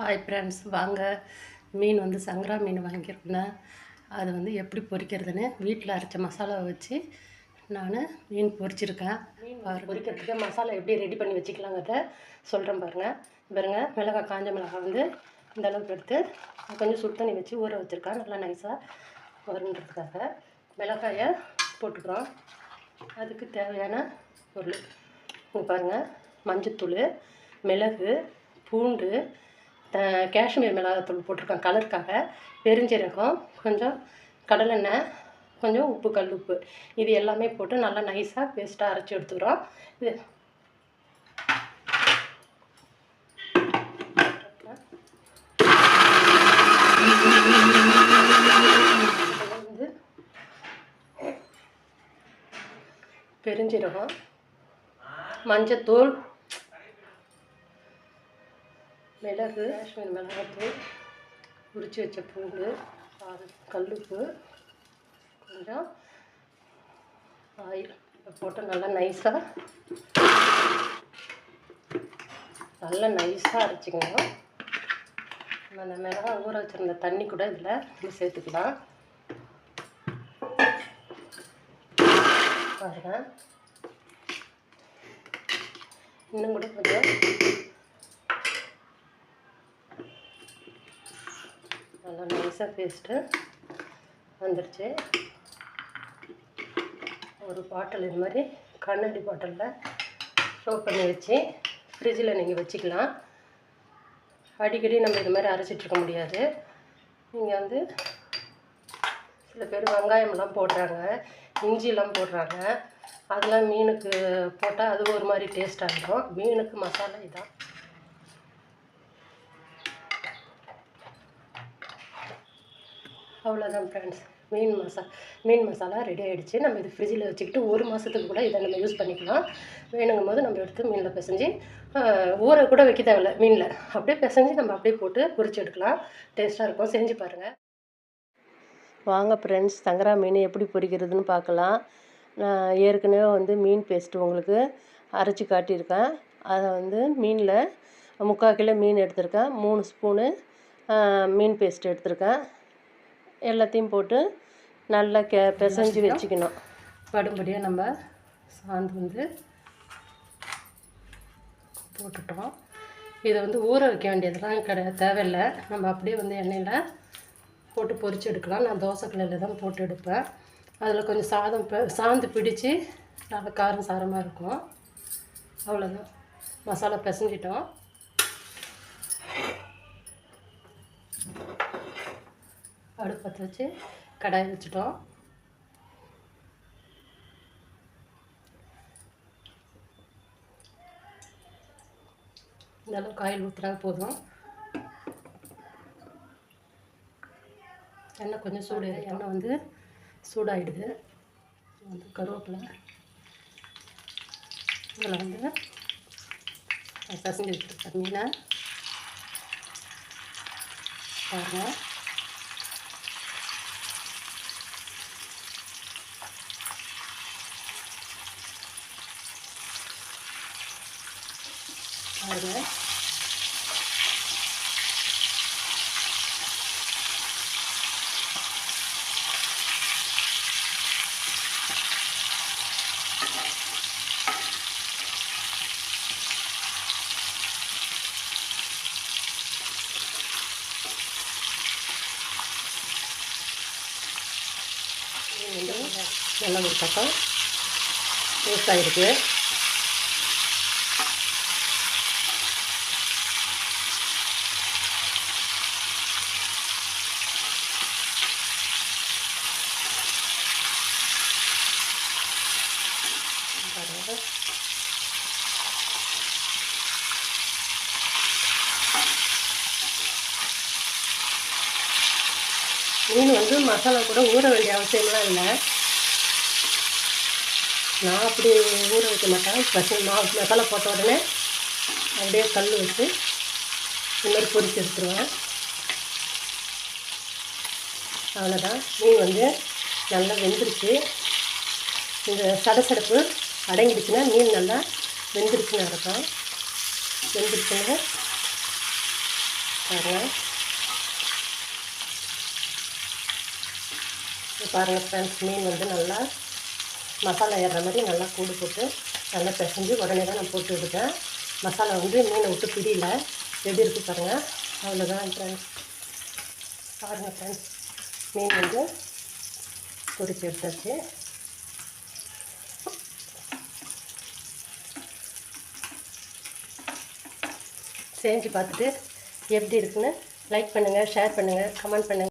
Hi friends வாங்க. மீன் வந்து சங்கரா மீன் வாங்கியிருந்தேன். அது வந்து எப்படி பொரிக்கிறதுன்னு வீட்டில் அரைச்ச மசாலாவை வச்சு நான் மீன் பொரிச்சிருக்கேன் மீன் பொரிக்கிறதுக்கு மசாலா எப்படி ரெடி பண்ணி வச்சுக்கலாங்கிறத சொல்கிறேன் பாருங்கள் பாருங்க மிளகாய் காஞ்ச மிளகாய் வந்து இந்த அளவுக்கு எடுத்து கொஞ்சம் சுடு தண்ணி வச்சு ஊற வச்சுருக்கேன். நல்லா நைஸாக வருன்றதுக்காக மிளகாயை போட்டுக்கிறோம். அதுக்கு தேவையான பொருள். இங்கே பாருங்கள் மஞ்சத்தூள் மிளகு பூண்டு காஷ்மீர் மிளகாத்தூள் போட்டிருக்கேன் கலருக்காக. பெருஞ்சீரகம் கொஞ்சம் கடலெண்ணெய் கொஞ்சம் உப்பு கல் உப்பு. இது எல்லாமே போட்டு நல்லா நைஸாக பேஸ்ட்டாக அரைச்சி எடுத்துக்கிறோம். இது வந்து பெருஞ்சீரகம் மஞ்சத்தூள் மிளகு காஷ்மீர் மிளகாத்தூள் உரிச்சு வச்ச பூண்டு பாரு- கல்லுப்பு கொஞ்சம் ஆயில். போட்டு நல்லா நைஸாக நல்லா நைஸாக அரைச்சிக்கணும். அந்த மிளகா ஊற வச்சுருந்த தண்ணி கூட இதில் நம்ம சேர்த்துக்கலாம். பாருங்க. இன்னும் கூட கொஞ்சம் நல்லா பேஸ்ட்டு வந்துடுச்சு ஒரு பாட்டில் இது மாதிரி கண்ணாடி பாட்டிலில் ஸ்டோர் பண்ணி வச்சு ஃப்ரிட்ஜில் நீங்கள் வச்சுக்கலாம். அடிக்கடி நம்ம இது மாதிரி அரைச்சிட்டு இருக்க முடியாது. நீங்கள் வந்து சில பேர் வெங்காயம்லாம் போடுறாங்க இஞ்சிலாம் போடுறாங்க. அதெல்லாம் மீனுக்கு போட்டால் அது ஒரு மாதிரி டேஸ்ட்டாக இருக்கும் மீனுக்கு மசாலா இதான். அவ்வளோதான் ஃப்ரெண்ட்ஸ் மீன் மசா மீன் மசாலா ரெடி ஆகிடுச்சு நம்ம இது ஃப்ரிட்ஜில் வச்சுக்கிட்டு ஒரு மாதத்துக்கு கூட இதை நம்ம யூஸ் பண்ணிக்கலாம். வேணுங்கும் போது நம்ம எடுத்து மீனில் பிசைஞ்சு ஊற கூட வைக்க தேவையில்ல மீனில். அப்படியே பிசைஞ்சு நம்ம அப்படியே போட்டு பொரிச்சு எடுக்கலாம். டேஸ்ட்டாக இருக்கும். செஞ்சு பாருங்கள் வாங்க ஃப்ரெண்ட்ஸ் சங்கரா மீன் எப்படி பொரிக்கிறதுன்னு பார்க்கலாம். நான் ஏற்கனவே வந்து மீன் பேஸ்ட்டு உங்களுக்கு அரைச்சி காட்டியிருக்கேன். அதை வந்து மீனில் முக்கால் கிலோ மீன் எடுத்திருக்கேன். மூணு ஸ்பூனு மீன் பேஸ்ட் எடுத்திருக்கேன். எல்லாத்தையும் போட்டு நல்லா கே பிசைஞ்சு வச்சுக்கணும். படும்படியாக நம்ம சாந்து வந்து போட்டுட்டோம். இதை வந்து ஊற வைக்க வேண்டியதெல்லாம் கிடையாது தேவையில்லை. நம்ம அப்படியே வந்து எண்ணெயில் போட்டு பொரிச்சு எடுக்கலாம். நான் தோசை கல்லில் தான் போட்டு எடுப்பேன். அதில் கொஞ்சம் சாதம் சாந்து பிடிச்சி நல்லா காரம் சாரமாக இருக்கும். அவ்வளோதான் மசாலா பிசைஞ்சிட்டோம். அடுப்பு பற்ற வச்சு கடாய் வச்சுட்டோம். அளவுக்கு ஆயில் ஊற்றுனா போதும். எண்ணெய் கொஞ்சம் சூடு எண்ணெய் வந்து சூடாயிடுது. வந்து கருவேப்பிலை. இதில் வந்து பிசைஞ்சு வச்சுருக்கேன் மீனை. பாருங்கள் பாருங்கள் நல்லா ஒரு பக்கம் டேஸ்ட் ஆகிருக்கு பாருங்க மீன் வந்து மசாலா கூட ஊற வேண்டிய அவசியம்லாம் இல்லை. நான் அப்படி ஊற வைக்க மாட்டேன். பசங்க மா மசாலா போட்ட உடனே அப்படியே கல் வச்சு இந்த மாதிரி பொரிச்சு எடுத்துருவேன். அவ்வளோதான் மீன் வந்து நல்லா வெந்துருச்சு. இந்த சடசடப்பு அடங்கிடுச்சுன்னா மீன் நல்லா வெந்துருச்சுன்னு இருக்கும் வெந்துருச்சுன்னா பாருங்கள் பாருங்கள் ஃப்ரெண்ட்ஸ் மீன் வந்து நல்லா மசாலா ஏறுற மாதிரி நல்லா கூடு போட்டு நல்லா பிசைஞ்சு உடனே தான் நான் போட்டு விடுவேன் மசாலா வந்து மீனை விட்டு பிரியல எப்படி இருக்குது பாருங்கள் அவ்வளோதான் ஃப்ரெண்ட்ஸ் பாருங்கள் ஃப்ரெண்ட்ஸ் மீன் வந்து பொரிச்சு எடுத்தாச்சு. செஞ்சு பார்த்துட்டு எப்படி இருக்குன்னு லைக் பண்ணுங்கள் ஷேர் பண்ணுங்கள் கமெண்ட் பண்ணுங்கள்